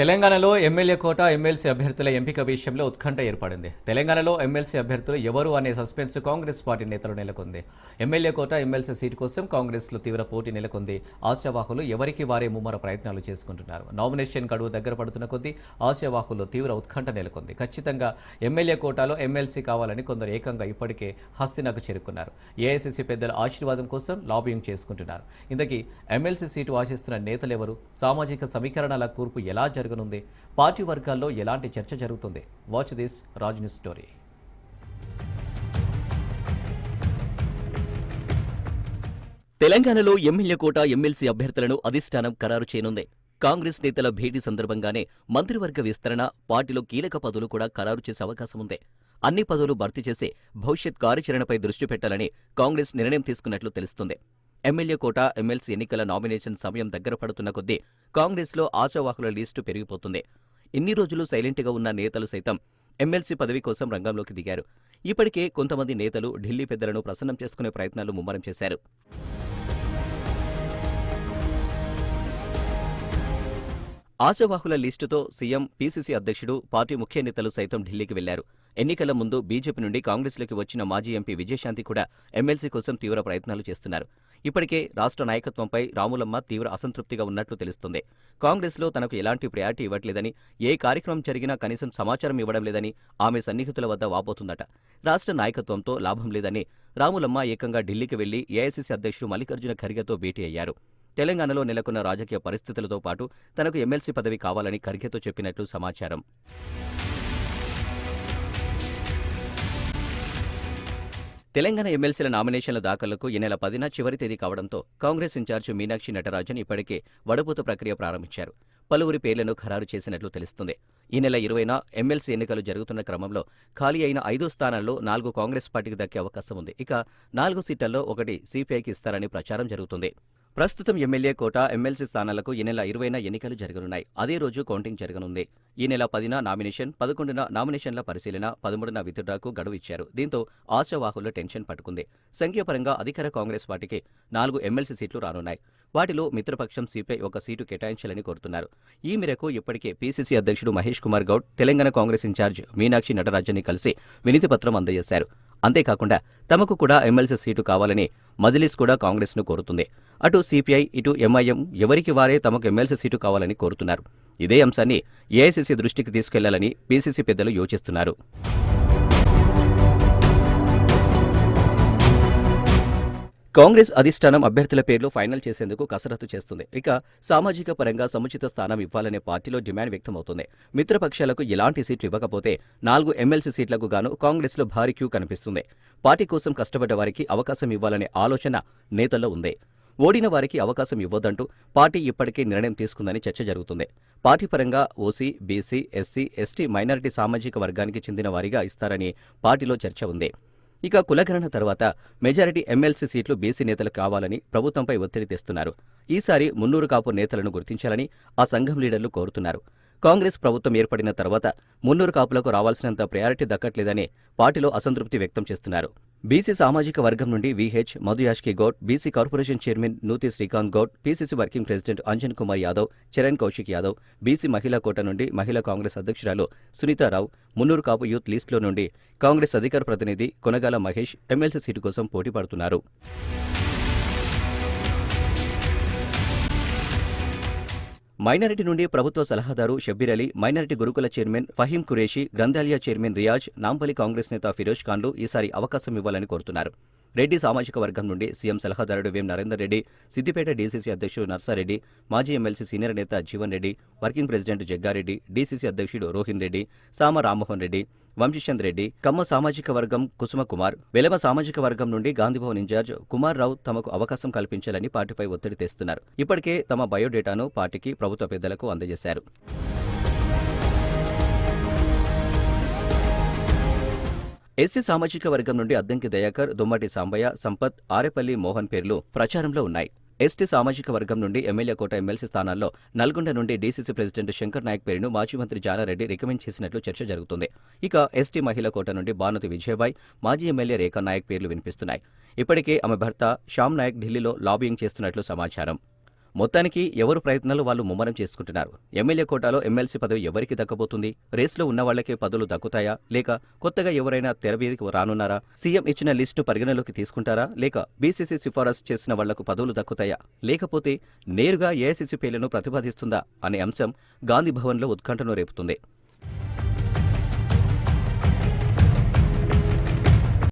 తెలంగాణలో MLA quota MLC అభ్యర్థుల ఎంపిక విషయంలో ఉత్కంఠ ఏర్పడింది. తెలంగాణలో ఎమ్మెల్సీ అభ్యర్థులు ఎవరు అనే సస్పెన్స్ కాంగ్రెస్ పార్టీ నేతలు నెలకొంది. ఎమ్మెల్యే కోట ఎమ్మెల్సీ సీటు కోసం కాంగ్రెస్లో తీవ్ర పోటీ నెలకొంది. ఆశావాహులు ఎవరికి వారే ముమ్మర ప్రయత్నాలు చేసుకుంటున్నారు. నామినేషన్ గడువు దగ్గర పడుతున్న కొద్దీ ఆశావాహుల్లో తీవ్ర ఉత్కంఠ నెలకొంది. ఖచ్చితంగా ఎమ్మెల్యే కోటాలో ఎమ్మెల్సీ కావాలని కొందరు ఏకంగా ఇప్పటికే హస్తినకు చేరుకున్నారు. ఏఐసీసీ పెద్దల ఆశీర్వాదం కోసం లాబింగ్ చేసుకుంటున్నారు. ఇంతకీ ఎమ్మెల్సీ సీటు ఆశిస్తున్న నేతలెవరు సామాజిక సమీకరణాల కూర్పు ఎలా జరగనుంది. పార్టీ వర్గాల్లో ఎలాంటి చర్చ జరుగుతుంది? Watch this Raj news story తెలంగాణలో ఎమ్మెల్యే కోట ఎమ్మెల్సీ అభ్యర్థులను అధిష్టానం ఖరారు చేయనుంది. కాంగ్రెస్ నేతల భేటీ సందర్భంగానే మంత్రివర్గ విస్తరణ పార్టీలో కీలక పదవులు కూడా ఖరారు చేసే అవకాశం ఉంది. అన్ని పదవులు భర్తీ చేసి భవిష్యత్ కార్యాచరణపై దృష్టి పెట్టాలని కాంగ్రెస్ నిర్ణయం తీసుకున్నట్లు తెలుస్తుంది. ఎమ్మెల్యే కోట ఎమ్మెల్సీ ఎన్నికల నామినేషన్ సమయం దగ్గర పడుతున్న కొద్దీ కాంగ్రెస్లో ఆశావాహుల లిస్టు పెరిగిపోతుంది. ఇన్ని రోజులు సైలెంట్గా ఉన్న నేతలు సైతం ఎమ్మెల్సీ పదవి కోసం రంగంలోకి దిగారు. ఇప్పటికే కొంతమంది నేతలు ఢిల్లీ పెద్దలను ప్రసన్నం చేసుకునే ప్రయత్నాలు ముమ్మరం చేశారు. ఆశావాహుల లిస్టుతో సీఎం పీసీసీ అధ్యక్షుడు పార్టీ ముఖ్య నేతలు సైతం ఢిల్లీకి వెళ్ళారు. ఎన్నికల ముందు బీజేపీ నుండి కాంగ్రెస్లోకి వచ్చిన మాజీ ఎంపీ విజయశాంతి కూడా ఎమ్మెల్సీ కోసం తీవ్ర ప్రయత్నాలు చేస్తున్నారు. ఇప్పటికే రాష్ట్ర నాయకత్వంపై రాములమ్మ తీవ్ర అసంతృప్తిగా ఉన్నట్లు తెలుస్తుంది. కాంగ్రెస్లో తనకు ఎలాంటి ప్రయారిటీ ఇవ్వట్లేదని ఏ కార్యక్రమం జరిగినా కనీసం సమాచారం ఇవ్వడం లేదని ఆమె సన్నిహితుల వద్ద వాపోతుందట. రాష్ట్ర నాయకత్వంతో లాభం లేదని రాములమ్మ ఏకంగా ఢిల్లీకి వెళ్ళి ఏఐసీసీ అధ్యక్షుడు మల్లికార్జున ఖర్గేతో భేటీ అయ్యారు. తెలంగాణలో నెలకొన్న రాజకీయ పరిస్థితులతో పాటు తనకు ఎమ్మెల్సీ పదవి కావాలని ఖర్గేతో చెప్పినట్లు సమాచారం. తెలంగాణ ఎమ్మెల్సీల నామినేషన్ల దాఖలకు ఈ నెల పదిన చివరి తేదీ కావడంతో కాంగ్రెస్ ఇన్ఛార్జ్ మీనాక్షి నటరాజన్ ఇప్పటికే వడపోత ప్రక్రియ ప్రారంభించారు. పలువురి పేర్లను ఖరారు చేసినట్లు తెలుస్తుంది. ఈ నెల ఇరవైన ఎమ్మెల్సీ ఎన్నికలు జరుగుతున్న క్రమంలో ఖాళీ అయిన ఐదు స్థానాల్లో నాలుగు కాంగ్రెస్ పార్టీకి దక్కే అవకాశం ఉంది. ఇక నాలుగు సీట్లలో ఒకటి సిపిఐకి ఇస్తారని ప్రచారం జరుగుతుంది. ప్రస్తుతం ఎమ్మెల్యే కోట ఎమ్మెల్సీ స్థానాలకు ఈ నెల ఇరవైన ఎన్నికలు జరగనున్నాయి. అదే రోజు కౌంటింగ్ జరగనుంది. ఈ నెల పదిన నామినేషన్ పదకొండున నామినేషన్ల పరిశీలన పదమూడున విత్డ్రాకు గడువు ఇచ్చారు. దీంతో ఆశావాహుల్లో టెన్షన్ పట్టుకుంది. సంఖ్యాపరంగా అధికార కాంగ్రెస్ పార్టీకి నాలుగు ఎమ్మెల్సీ సీట్లు రానున్నాయి. వాటిలో మిత్రపక్షం సిపిఐ ఒక సీటు కేటాయించాలని కోరుతున్నారు. ఈ మేరకు ఇప్పటికే పీసీసీ అధ్యక్షుడు మహేష్ కుమార్ గౌడ్ తెలంగాణ కాంగ్రెస్ ఇన్ఛార్జ్ మీనాక్షి నటరాజన్ని కలిసి వినతిపత్రం అందజేశారు. అంతేకాకుండా తమకు కూడా ఎమ్మెల్సీ సీటు కావాలని మజ్లిస్ కూడా కాంగ్రెస్ను కోరుతుంది. అటు సిపిఐ ఇటు ఎంఐఎం ఎవరికి వారే తమకు ఎమ్మెల్సీ సీటు కావాలని కోరుతున్నారు. ఇదే అంశాన్ని ఏఐసీసీ దృష్టికి తీసుకెళ్ళాలని పీసీసీ పెద్దలు యోచిస్తున్నారు. కాంగ్రెస్ అధిష్టానం అభ్యర్థుల పేర్లు ఫైనల్ చేసేందుకు కసరత్తు చేస్తుంది. ఇక సామాజిక పరంగా సముచిత స్థానం ఇవ్వాలనే పార్టీలో డిమాండ్ వ్యక్తమవుతుంది. మిత్రపక్షాలకు ఎలాంటి సీట్లు ఇవ్వకపోతే నాలుగు ఎమ్మెల్సీ సీట్లకు గాను కాంగ్రెస్లో భారీ క్యూ కనిపిస్తుంది. పార్టీ కోసం కష్టపడ్డ వారికి అవకాశం ఇవ్వాలనే ఆలోచన నేతల్లో ఉంది. ఓడిన వారికి అవకాశం ఇవ్వొద్దంటూ పార్టీ ఇప్పటికే నిర్ణయం తీసుకుందని చర్చ జరుగుతుంది. పార్టీ పరంగా OC BC SC ST minority సామాజిక వర్గానికి చెందిన వారిగా ఇస్తారని పార్టీలో చర్చ ఉంది. ఇక కులగణన తర్వాత మెజారిటీ ఎమ్మెల్సీ సీట్లు బీసీ నేతలు కావాలని ప్రభుత్వంపై ఒత్తిడి తెస్తున్నారు. ఈసారి మున్నూరు కాపు నేతలను గుర్తించాలని ఆ సంఘం లీడర్లు కోరుతున్నారు. కాంగ్రెస్ ప్రభుత్వం ఏర్పడిన తర్వాత మున్నూరు కాపులకు రావాల్సినంత ప్రయారిటీ దక్కట్లేదని పార్టీలో అసంతృప్తి వ్యక్తం చేస్తున్నారు. బీసీ సామాజిక వర్గం నుండి VH Madhu Yaskhi Goud BC corporation chairman Nuthi Srikanth Goud PCC working president Anjan Kumar Yadav Charan Kaushik Yadav BC మహిళా కోట నుండి మహిళా కాంగ్రెస్ అధ్యక్షురాలు సునీతారావు మున్నూరు కాపు యూత్ లిస్టులో నుండి కాంగ్రెస్ అధికార ప్రతినిధి కొనగాల మహేష్ ఎమ్మెల్సీ సీటు కోసం పోటీ పడుతున్నారు. మైనారిటీ నుండి ప్రభుత్వ సలహాదారు షబ్బీర్ అలీ మైనారిటీ గురుకుల చైర్మన్ ఫహీం ఖురేషి గ్రంథాలయ చైర్మన్ రియాజ్ నాంపల్లి కాంగ్రెస్ నేత ఫిరోజ్ ఖాన్లు ఈసారి అవకాశం ఇవ్వాలని కోరుతున్నారు. రెడ్డి సామాజిక వర్గం నుండి సీఎం సలహాదారుడు వేం నరేందర్ రెడ్డి సిద్దిపేట డీసీసీ అధ్యక్షుడు నర్సారెడ్డి మాజీ ఎమ్మెల్సీ సీనియర్ నేత Jeevan Reddy working president Jagga Reddy DCC అధ్యక్షుడు రోహిన్ రెడ్డి సామ రామ్మోహన్ రెడ్డి వంశీచంద్ రెడ్డి కమ్మ సామాజిక వర్గం కుసుమ కుమార్ వెలమ సామాజిక వర్గం నుండి గాంధీభవన్ ఇన్ఛార్జ్ కుమార్ రావు తమకు అవకాశం కల్పించాలని పార్టీపై ఒత్తిడి తెస్తున్నారు. ఇప్పటికే తమ బయోడేటాను పార్టీకి ప్రభుత్వ పెద్దలకు అందజేశారు. ఎస్సీ సామాజిక వర్గం నుండి అద్దంకి దయాకర్ దుమ్మటి సాంబయ్య సంపత్ ఆరేపల్లి మోహన్ పేర్లు ప్రచారంలో ఉన్నాయి. ఎస్టీ సామాజిక వర్గం నుండి ఎమ్మెల్యే కోట ఎమ్మెల్సీ స్థానాల్లో నల్గొండ నుండి డీసీసీ ప్రెసిడెంట్ శంకర్ నాయక్ పేరును మాజీ మంత్రి జానారెడ్డి రికమెండ్ చేసినట్లు చర్చ జరుగుతుంది. ఇక ఎస్టీ మహిళా కోట నుండి భానుతి విజయబాయ్ మాజీ ఎమ్మెల్యే రేఖా నాయక్ పేర్లు వినిపిస్తున్నాయి. ఇప్పటికే ఆమె భర్త శ్యామ్ నాయక్ ఢిల్లీలో లాబియింగ్ చేస్తున్నట్లు సమాచారం. మొత్తానికి ఎవరు ప్రయత్నాలు వాళ్ళు ముమ్మరం చేసుకుంటున్నారు? ఎమ్మెల్యే కోటాలో ఎమ్మెల్సీ పదవి ఎవరికి దక్కబోతుంది? రేస్లో ఉన్న వాళ్ళకే పదవులు దక్కుతాయా? లేక కొత్తగా ఎవరైనా తెర మీదకి రానున్నారా? సీఎం ఇచ్చిన లిస్టు పరిగణలోకి తీసుకుంటారా? లేక బీసీసీ సిఫారసు చేసిన వాళ్ళకు పదవులు దక్కుతాయా? లేకపోతే నేరుగా ఏఐసీసీ పేర్లను ప్రతిపాదిస్తుందా? అనే అంశం గాంధీ భవన్లో ఉత్కంఠను రేపుతుంది.